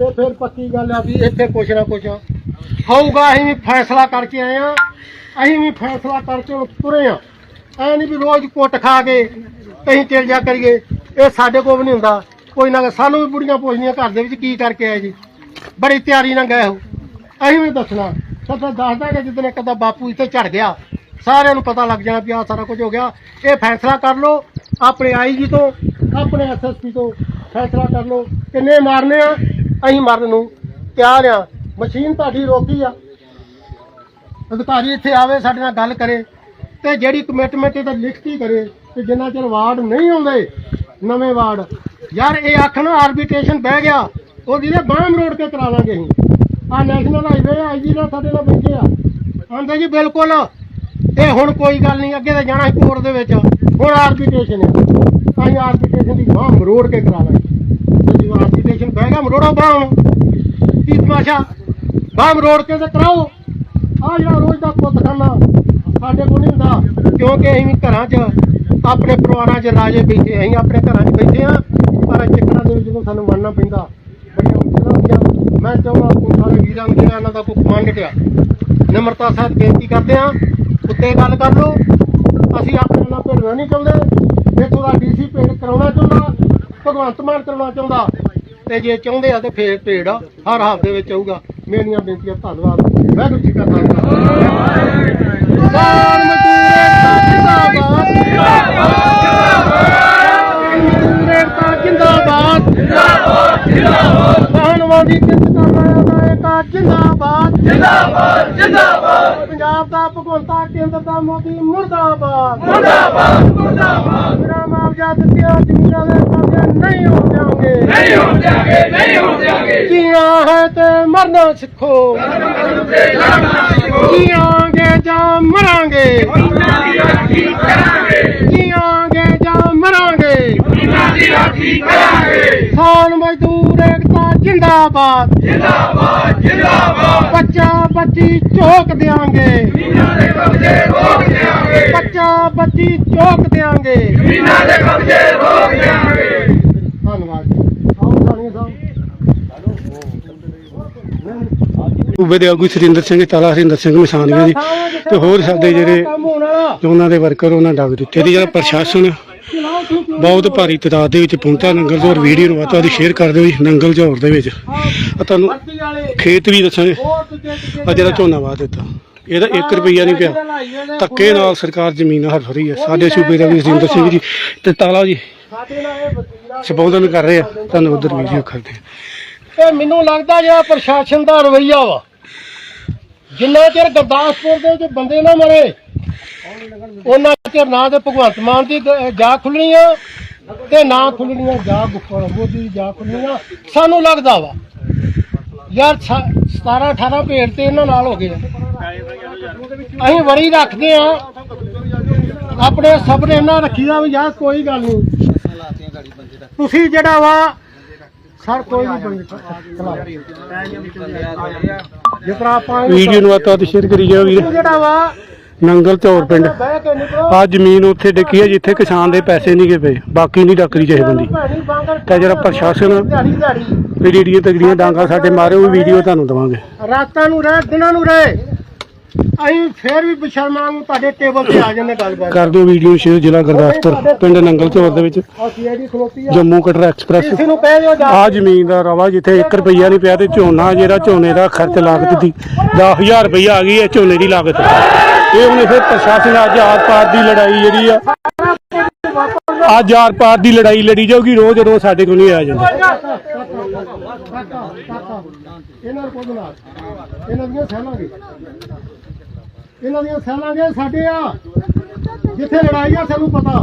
ਤੇ ਫਿਰ ਪੱਕੀ ਗੱਲ ਆ ਵੀ ਇੱਥੇ ਕੁਛ ਨਾ ਕੁਛ ਹੋਊਗਾ, ਅਸੀਂ ਵੀ ਫੈਸਲਾ ਕਰਕੇ ਆਏ ਆ ਅਸੀਂ ਵੀ ਫੈਸਲਾ ਕਰਕੇ ਹੁਣ ਤੁਰੇ ਆ ਐ ਨਹੀਂ ਵੀ ਰੋਜ਼ ਕੁੱਟ ਖਾ ਕੇ ਕਹੀਂ ਚਲ ਜਾ ਕਰੀਏ। ਇਹ ਸਾਡੇ ਕੋਲ ਵੀ ਨਹੀਂ ਹੁੰਦਾ। ਕੋਈ ਨਾ ਸਾਨੂੰ ਵੀ ਬੁੜੀਆਂ ਪੁੱਛਦੀਆਂ ਘਰ ਦੇ ਵਿੱਚ ਕੀ ਕਰਕੇ ਆਏ ਜੀ। ਬੜੀ ਤਿਆਰੀ ਨਾਲ ਗਏ ਹੋ। ਅਸੀਂ ਵੀ ਦੱਸਣਾ। ਸੱਚਾ ਦੱਸਦਾ ਕਿ ਜਿੱਦਣ ਇੱਕ ਦਾ ਬਾਪੂ ਇੱਥੇ ਝੜ ਗਿਆ, ਸਾਰਿਆਂ ਨੂੰ ਪਤਾ ਲੱਗ ਜਾਣਾ ਵੀ ਆਹ ਸਾਰਾ ਕੁਝ ਹੋ ਗਿਆ। ਇਹ ਫੈਸਲਾ ਕਰ ਲਓ। ਆਪਣੇ ਆਈ ਜੀ ਤੋਂ, ਆਪਣੇ ਐਸਐਸਪੀ ਤੋਂ ਫੈਸਲਾ ਕਰ ਲਓ। ਕਿੰਨੇ ਮਾਰਨੇ ਆ? ਅਸੀਂ ਮਰਨ ਨੂੰ ਤਿਆਰ ਆ। ਮਸ਼ੀਨ ਤੁਹਾਡੀ ਰੋਕੀ ਆ। ਅਧਿਕਾਰੀ ਇੱਥੇ ਆਵੇ, ਸਾਡੇ ਨਾਲ ਗੱਲ ਕਰੇ ਤੇ ਜਿਹੜੀ ਕਮਿਟਮੈਂਟ ਇਹਦਾ ਲਿਖਤੀ ਕਰੇ ਤੇ ਜਿੰਨਾ ਚਿਰ ਵਾਰਡ ਨਹੀਂ ਆਉਂਦੇ, ਨਵੇਂ ਵਾਰਡ। ਯਾਰ, ਇਹ ਆਖਣ ਆਰਬਿਟ੍ਰੇਸ਼ਨ ਬਹਿ ਗਿਆ ਉਹ ਜਿਹਦੇ ਬਾਹਮ ਰੋਡ ਤੇ ਕਰਾ ਲਾਂਗੇ ਅਸੀਂ। ਆ ਨੈਸ਼ਨਲ ਹਾਈਵੇ ਆ ਜੀ ਨਾਲ ਸਾਡੇ ਨਾਲ ਬੈਠੇ ਆ। ਆਂਦੇ ਜੀ, ਬਿਲਕੁਲ। ਇਹ ਹੁਣ ਕੋਈ ਗੱਲ ਨਹੀਂ, ਅੱਗੇ ਤਾਂ ਜਾਣਾ ਸੀ ਕੋਰਟ ਦੇ ਵਿੱਚ। ਹੁਣ ਆਰਬਿਟ੍ਰੇਸ਼ਨ ਹੈ ਅਸੀਂ ਆਰਬਿਟ੍ਰੇਸ਼ਨ ਦੀ ਬਾਹ ਮਰੋੜ ਕੇ ਕਰਾ ਲਾਂਗੇ ਆਰਬਿਟ੍ਰੇਸ਼ਨ ਬਹਿ ਗਿਆ ਮਰੋੜੋ ਕੀ ਤਮਾਸ਼ਾ। ਬਾਹ ਮਰੋੜ ਕੇ ਤੇ ਕਰਾਓ। ਆ ਜਿਹੜਾ ਰੋਜ਼ ਦਾ ਪੁੱਤ ਖਾਨਾ ਸਾਡੇ ਕੋਲ ਨਹੀਂ ਹੁੰਦਾ, ਕਿਉਂਕਿ ਅਸੀਂ ਵੀ ਘਰਾਂ 'ਚ, ਆਪਣੇ ਪਰਿਵਾਰਾਂ 'ਚ ਰਾਜੇ ਬੈਠੇ ਅਸੀਂ ਆਪਣੇ ਘਰਾਂ 'ਚ ਬੈਠੇ ਆ, ਪਰ ਚੱਕਰਾਂ ਦੇ ਵਿੱਚ ਜਦੋਂ ਸਾਨੂੰ ਮੰਨਣਾ ਪੈਂਦਾ, ਬੜੀਆਂ ਮੁਸ਼ਕਲਾਂ ਹੁੰਦੀਆਂ। ਮੈਂ ਚਾਹੁੰਦਾ ਕਿ ਸਾਰੇ ਵੀਰਾਂ ਨੂੰ ਜਿਹੜਾ ਇਹਨਾਂ ਦਾ ਕੋਈ ਕਮਾਂਡ ਆ ਨਿਮਰਤਾ ਸਾਹਿਬ ਬੇਨਤੀ ਕਰਦੇ ਆ ਉੱਤੇ ਗੱਲ ਕਰ ਲਓ। ਅਸੀਂ ਆਪਣੇ ਨਾਲ ਭਿੜਨਾ ਨਹੀਂ ਚਾਹੁੰਦੇ। ਇੱਥੋਂ ਦਾ ਡੀਸੀ ਪਿੰਡ ਕਰਾਉਣਾ ਚਾਹੁੰਦਾ, ਭਗਵੰਤ ਮਾਨ ਕਰਾਉਣਾ ਚਾਹੁੰਦਾ। ਤੇ ਜੇ ਚਾਹੁੰਦੇ ਆ ਤੇ ਫੇਰ ਭੇੜ ਹਰ ਹਫ਼ਤੇ ਵਿੱਚ ਆਊਗਾ। ਮੇਰੀਆਂ ਬੇਨਤੀਆਂ ਧੰਨਵਾਦ। ਵਾਹਿਗੁਰੂ ਜੀ ਕਾ ਖਾਲਸਾ। ਕਿਸਾਨ ਮਜ਼ਦੂਰ ਏਕਤਾ ਜਿੰਦਾਬਾਦ ਜਿੰਦਾਬਾਦ ਜਿੰਦਾਬਾਦ ਸਹਿਣਵਾਦੀ ਕਿਰਤ ਕਰਨਾ ਦਾ ਏਕਾ ਜਿੰਦਾਬਾਦ। ਜਿੰਦਾਬਾਦ ਜਿੰਦਾਬਾਦ। ਪੰਜਾਬ ਦਾ ਭਗਵੰਤਾ ਕੇਂਦਰ ਦਾ ਮੋਦੀ ਮੁਰਦਾਬਾਦ। ਮੁਰਦਾਬਾਦ ਮੁਰਦਾਬਾਦ। ਮੇਰਾ ਮੁਆਵਜ਼ਾ ਦਿੱਤੀਆਂ ਜ਼ਮੀਨਾਂ ਦੇ ਕਬਜ਼ੇ ਨਹੀਂ ਹੋ ਜਾਣਗੇ ਨਹੀਂ ਹੋ ਜਾਗੇ ਨਹੀਂ ਹੋ ਜਾਗੇ ਜੀਣਾ ਹੈ ਤੇ ਮਰਨਾ ਸਿੱਖੋ। ਜੀਵਾਂਗੇ ਜਾਂ ਮਰਾਂਗੇ। ਜੀਵਾਂਗੇ ਜਾਂ ਮਰਾਂਗੇ। ਕਿਸਾਨ ਮਜ਼ਦੂਰ ਜਿੰਦਾਬਾਦ। ਜਿੰਦਾਬਾਦ ਜਿੰਦਾਬਾਦ ਬੱਚਾ ਬੱਚੀ ਚੋਕ ਦਿਆਂਗੇ। ਇਹਨਾਂ ਦੇ ਕਬਜ਼ੇ ਰੋਕ ਦੇਾਂਗੇ ਬੱਚਾ ਬੱਚੀ ਚੋਕ ਦਿਆਂਗੇ। ਇਹਨਾਂ ਦੇ ਕਬਜ਼ੇ ਰੋਕ ਦੇਾਂਗੇ ਧੰਨਵਾਦ ਆਓ ਸਾਨੀਆ ਸਾਹਿਬ। ਸੂਬੇ ਦੇ ਆਗੂ ਸਰਿੰਦਰ ਸਿੰਘ ਤਾਲਾ ਹਰਿੰਦਰ ਸਿੰਘ ਮਸਾਨੀਆਂ ਜੀ ਤੇ ਹੋਰ ਸਾਡੇ ਜਿਹੜੇ ਉਹਨਾਂ ਦੇ ਵਰਕਰ ਉਹਨਾਂ ਡਾਕ ਦਿੱਤੇ। ਤੇ ਜਿਹੜਾ ਪ੍ਰਸ਼ਾਸਨ ਬਹੁਤ ਭਾਰੀ ਤਦਾਦ ਦੇ ਵਿੱਚ ਪਹੁੰਚਾ ਨੰਗਲ ਝੋਰ ਵੀਡੀਓ ਨੂੰ ਵੱਧ ਤੋਂ ਵੱਧ ਸ਼ੇਅਰ ਕਰ ਦਿਓ ਜੀ ਨੰਗਲ ਝੋਰ ਦੇ ਵਿੱਚ। ਆ ਤੁਹਾਨੂੰ ਖੇਤ ਵੀ ਦੱਸਾਂਗੇ। ਆ ਜਿਹੜਾ ਝੋਨਾ ਵਾ ਦਿੱਤਾ। ਇਹਦਾ 1 ਰੁਪਈਆ ਨਹੀਂ ਪਿਆ। ਧੱਕੇ ਨਾਲ ਸਰਕਾਰ ਜ਼ਮੀਨ ਹਰ ਰਹੀ ਹੈ ਸਾਡੇ ਸੂਬੇ ਦਾ ਵੀ ਸਰਿੰਦਰ ਸਿੰਘ ਜੀ ਤੇ ਤਾਲਾ ਜੀ। ਸੰਬੋਧਨ ਕਰ ਰਹੇ ਆ। ਤੁਹਾਨੂੰ ਉਧਰ ਵੀਡੀਓ ਕਰਦੇ ਆ। ਤੇ ਮੈਨੂੰ ਲੱਗਦਾ ਜਿਹੜਾ ਪ੍ਰਸ਼ਾਸਨ ਦਾ ਰਵਈਆ ਵਾ ਜਿੰਨਾ ਚਿਰ ਗੁਰਦਾਸਪੁਰ ਦੇ ਵਿੱਚ ਬੰਦੇ ਨਾ ਮਰੇ ਉਹਨਾਂ ਚਿਰ ਨਾ ਤੇ ਭਗਵੰਤ ਮਾਨ ਦੀ ਗ- ਜਾ ਖੁੱਲਣੀ ਆ ਤੇ ਨਾ ਖੁੱਲਣੀਆਂ ਜਾ ਗੁੱਪਰ ਮੋਦੀ ਦੀ ਜਾ ਖੁੱਲਣੀਆਂ। ਸਾਨੂੰ ਲੱਗਦਾ ਵਾ। ਯਾਰ 17 18 ਭੇਡ ਤੇ ਇਹਨਾਂ ਨਾਲ ਹੋ ਗਏ ਆ। ਅਸੀਂ ਵਰੀ ਰੱਖਦੇ ਆ। ਆਪਣੇ ਸਬਰ ਇਹਨਾਂ ਰੱਖੀਦਾ ਵੀ ਯਾਰ ਕੋਈ ਗੱਲ ਨਹੀਂ ਤੁਸੀਂ ਜਿਹੜਾ ਵਾ ਸਰ ਕੋਈ ਨਹੀਂ ਬੰਦੇ ਚਲਾ ਜਿਸ ਤਰ੍ਹਾਂ ਆਪਾਂ ਵੀਡੀਓ ਨੂੰ ਵੱਧ ਤੋਂ ਵੱਧ ਸ਼ੇਅਰ ਕਰੀ ਜਾਓ ਵੀਰ ਜਿਹੜਾ ਵਾ ਨੰਗਲ ਝੋਰ ਪਿੰਡ। ਆ ਜ਼ਮੀਨ ਉੱਥੇ ਡਿੱਗੀ ਹੈ ਜਿੱਥੇ ਕਿਸਾਨ ਦੇ ਪੈਸੇ ਨਹੀਂ ਗਏ ਪਏ। ਬਾਕੀ ਨਹੀਂ ਡੱਕਰੀ ਚਾਹੇ ਬੰਦੀ। ਤੇ ਜਿਹੜਾ ਪ੍ਰਸ਼ਾਸਨ ਜਿਹੜੀਆਂ ਤਗੜੀਆਂ ਡਾਂਗਾ ਸਾਡੇ ਮਾਰੇ ਉਹ ਵੀਡੀਓ ਤੁਹਾਨੂੰ ਦਵਾਂਗੇ। ਰਾਤਾਂ ਨੂੰ ਰਹਿ ਦਿਨਾਂ ਨੂੰ ਰਹਿ। ਅਸੀਂ ਫੇਰ ਵੀ ਬਸ਼ਰਮਾਂ ਨੂੰ ਤੁਹਾਡੇ ਟੇਬਲ ਤੇ ਆ ਜਾਂਦੇ ਗੱਲਬਾਤ। ਕਰ ਦਿਓ ਵੀਡੀਓ ਸ਼ੇਅਰ ਜ਼ਿਲ੍ਹਾ ਗੁਰਦਾਸਪੁਰ ਪਿੰਡ ਨੰਗਲ ਝੋਰ ਦੇ ਵਿੱਚ। ਜੰਮੂ ਕਟਰਾ ਐਕਸਪ੍ਰੈਸ। ਆ ਜ਼ਮੀਨ ਦਾ ਰਵਾ ਜਿੱਥੇ 1 ਰੁਪਈਆ ਨਹੀਂ ਪਿਆ ਤੇ ਝੋਨਾ ਜਿਹੜਾ ਝੋਨੇ ਦਾ ਖਰਚ ਲਾਗਤ ਦੀ 10000 ਰੁਪਈਆ ਆ ਗਈ ਹੈ ਝੋਨੇ ਦੀ ਲਾਗਤ। ਇਹ ਉਹਨੇ ਫਿਰ ਪ੍ਰਸ਼ਾਸਨ ਅੱਜ ਆਰ ਪਾਰ ਦੀ ਲੜਾਈ ਜਿਹੜੀ ਆ, ਅੱਜ ਆਰ ਪਾਰ ਦੀ ਲੜਾਈ ਲੜੀ ਜਾਊਗੀ, ਰੋਜ਼ ਰੋਜ਼ ਸਾਡੇ ਕੋਲ ਨਹੀਂ ਆ ਜਾਂਦਾ। ਇਹਨਾਂ ਨੂੰ ਕੋਲ ਨਾਲ ਇਹਨਾਂ ਦੀਆਂ ਸਹਿਲਾਂਗੇ ਇਹਨਾਂ ਦੀਆਂ ਸਹਿਲਾਂਗੇ ਸਾਡੇ ਆ। ਜਿੱਥੇ ਲੜਾਈ ਆ, ਸਾਨੂੰ ਪਤਾ।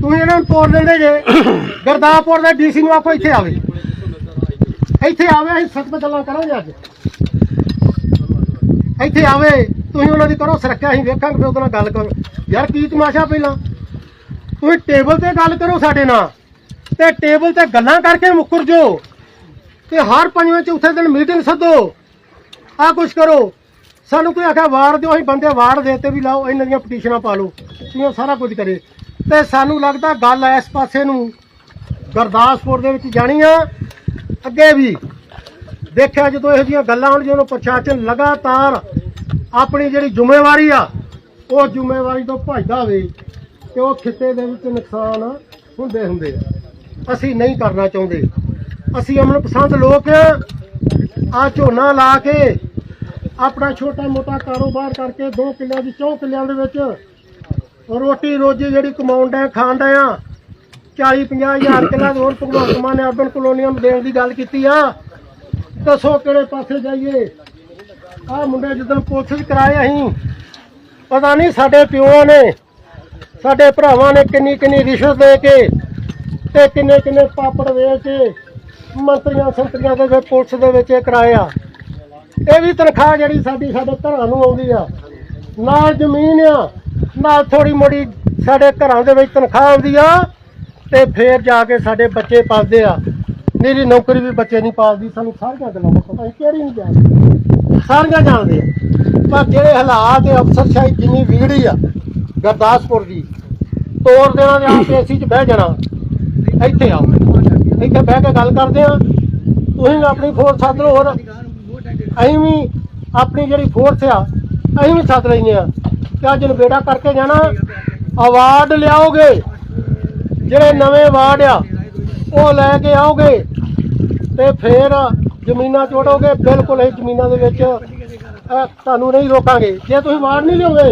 ਤੁਸੀਂ ਇਹਨਾਂ ਨੂੰ ਤੋੜ ਦਿੰਦੇ ਜੇ। ਗਰਦਾਪੁਰ ਦੇ ਡੀਸੀ ਨੂੰ ਆਪੋ ਇੱਥੇ ਆਵੇ। ਇੱਥੇ ਆਵੇ, ਅਸੀਂ ਸਖਤ ਗੱਲਾਂ ਕਰਾਂਗੇ ਅੱਜ। ਇੱਥੇ ਆਵੇ। ਤੁਸੀਂ ਉਹਨਾਂ ਦੀ ਕਰੋ ਸੁਰੱਖਿਆ, ਅਸੀਂ ਵੇਖਾਂਗੇ, ਫਿਰ ਉਹਦੇ ਨਾਲ ਗੱਲ ਕਰੋ ਯਾਰ, ਕੀ ਤਮਾਸ਼ਾ ਪਹਿਲਾਂ? ਤੁਸੀਂ ਟੇਬਲ ਤੇ ਗੱਲ ਕਰੋ ਸਾਡੇ ਨਾਲ, ਤੇ ਟੇਬਲ ਤੇ ਗੱਲਾਂ ਕਰਕੇ ਮੁੱਕਰ ਜੋ ਤੇ ਹਰ ਪੰਜਵੇਂ ਚੌਥੇ ਦਿਨ ਮੀਟਿੰਗ ਸੱਦੋ। ਆ ਕੁਛ ਕਰੋ। ਸਾਨੂੰ ਕੋਈ ਆਖਿਆ, ਵਾਰ ਦਿਓ, ਅਸੀਂ ਬੰਦੇ ਵਾਰ ਦੇ ਤੇ ਵੀ ਲਾਓ, ਇਹਨਾਂ ਦੀਆਂ ਪਟੀਸ਼ਨਾਂ ਪਾ ਲਓ ਇਹ ਸਾਰਾ ਕੁਝ ਕਰੇ। ਤੇ ਸਾਨੂੰ ਲੱਗਦਾ ਗੱਲ ਇਸ ਪਾਸੇ ਨੂੰ ਗੁਰਦਾਸਪੁਰ ਦੇ ਵਿੱਚ ਜਾਣੀ ਆ। ਅੱਗੇ ਵੀ ਦੇਖਿਆ ਜਦੋਂ ਇਹੋ ਜਿਹੀਆਂ ਗੱਲਾਂ ਹੋਣ, ਜਦੋਂ ਪ੍ਰਸ਼ਾਸਨ ਲਗਾਤਾਰ ਆਪਣੀ ਜਿਹੜੀ ਜ਼ਿੰਮੇਵਾਰੀ ਆ, ਉਹ ਜ਼ਿੰਮੇਵਾਰੀ ਤੋਂ ਭੱਜਦਾ ਹੋਵੇ ਤੇ ਉਹ ਖਿੱਤੇ ਦੇ ਵਿੱਚ ਨੁਕਸਾਨ ਹੁੰਦੇ ਹੁੰਦੇ ਆ। ਅਸੀਂ ਨਹੀਂ ਕਰਨਾ ਚਾਹੁੰਦੇ। ਅਸੀਂ ਅਮਨ ਪਸੰਦ ਲੋਕ ਆ। ਝੋਨਾ ਲਾ ਕੇ ਆਪਣਾ ਛੋਟਾ ਮੋਟਾ ਕਾਰੋਬਾਰ ਕਰਕੇ 2 ਕਿੱਲਿਆਂ ਦੀ 4 ਕਿੱਲਿਆਂ ਦੇ ਵਿੱਚ ਰੋਟੀ ਰੋਜੀ ਜਿਹੜੀ ਕਮਾਉਣ ਦਾ ਖਾਣ ਦਾ ਆ 40 50 ਹਜ਼ਾਰ ਕਿੱਲਾ ਹੋਰ ਭਗਵੰਤ ਮਾਨ ਨੇ ਅਰਬਨ ਕਲੋਨੀਆਂ ਨੂੰ ਦੇਣ ਦੀ ਗੱਲ ਕੀਤੀ ਆ। ਦੱਸੋ ਕਿਹੜੇ ਪਾਸੇ ਜਾਈਏ? ਆ ਮੁੰਡੇ ਜਦੋਂ ਪੁਲਿਸ 'ਚ ਕਰਾਏ ਅਸੀਂ, ਪਤਾ ਨਹੀਂ ਸਾਡੇ ਪਿਓਾਂ ਨੇ, ਸਾਡੇ ਭਰਾਵਾਂ ਨੇ ਕਿੰਨੀ ਕਿੰਨੀ ਰਿਸ਼ਵਤ ਦੇ ਕੇ ਤੇ ਕਿੰਨੇ ਕਿੰਨੇ ਪਾਪੜ ਵੇਚ ਕੇ ਮੰਤਰੀਆਂ, ਸੰਤਰੀਆਂ ਦੇ ਵਿੱਚ, ਪੁਲਿਸ ਦੇ ਵਿੱਚ ਇਹ ਕਰਾਏ ਆ ਇਹ ਵੀ ਤਨਖਾਹ ਜਿਹੜੀ ਸਾਡੀ ਸਾਡੇ ਘਰਾਂ ਨੂੰ ਆਉਂਦੀ ਆ। ਨਾਲ ਜ਼ਮੀਨ ਆ, ਨਾਲ ਥੋੜੀ ਮੋੜੀ ਸਾਡੇ ਘਰਾਂ ਦੇ ਵਿੱਚ ਤਨਖਾਹ ਆਉਂਦੀ ਆ ਤੇ ਫੇਰ ਜਾ ਕੇ ਸਾਡੇ ਬੱਚੇ ਪਾਲਦੇ ਆ। ਮੇਰੀ ਨੌਕਰੀ ਵੀ ਬੱਚੇ ਨਹੀਂ ਪਾਲਦੀ, ਸਾਨੂੰ ਸਾਰੀਆਂ ਗੱਲਾਂ ਦਾ ਪਤਾ ਹੈ ਕਿਹੜੀ ਨਹੀਂ ਜਾਣਦੇ। ਸਾਰੀਆਂ ਜਾਣਦੇ ਆ। ਪਰ ਜਿਹੜੇ ਹਾਲਾਤ ਇਹ ਅਫਸਰਸ਼ਾਹੀ ਜਿੰਨੀ ਵਿਗੜੀ ਆ, ਗੁਰਦਾਸਪੁਰ ਦੀ ਤੋੜ ਦੇਣਾ ਤੇ ਆਪ ਏਸੀ 'ਚ ਬਹਿ ਜਾਣਾ, ਇੱਥੇ ਆਓ। ਇੱਥੇ ਬਹਿ ਕੇ ਗੱਲ ਕਰਦੇ ਆ। ਤੁਸੀਂ ਆਪਣੀ ਫੋਰਸ ਸੱਦ ਲਓ ਹੋਰ। ਅਸੀਂ ਵੀ ਆਪਣੀ ਜਿਹੜੀ ਫੋਰਸ ਆ, ਅਸੀਂ ਵੀ ਸੱਦ ਲੈਂਦੇ ਆ। ਕਿ ਅੱਜ ਨਵੇੜਾ ਕਰਕੇ ਜਾਣਾ ਅਵਾਰਡ ਲਿਆਓਗੇ। ਜਿਹੜੇ ਨਵੇਂ ਅਵਾਰਡ ਆ, ਉਹ ਲੈ ਕੇ ਆਓਗੇ। ਤੇ ਫੇਰ ਜ਼ਮੀਨਾਂ ਜੋੜੋਗੇ ਬਿਲਕੁਲ ਇਹ ਜ਼ਮੀਨਾਂ ਦੇ ਵਿੱਚ ਅਹ, ਤੁਹਾਨੂੰ ਨਹੀਂ ਰੋਕਾਂਗੇ। ਜੇ ਤੁਸੀਂ ਵਾੜ ਨਹੀਂ ਲਿਓਗੇ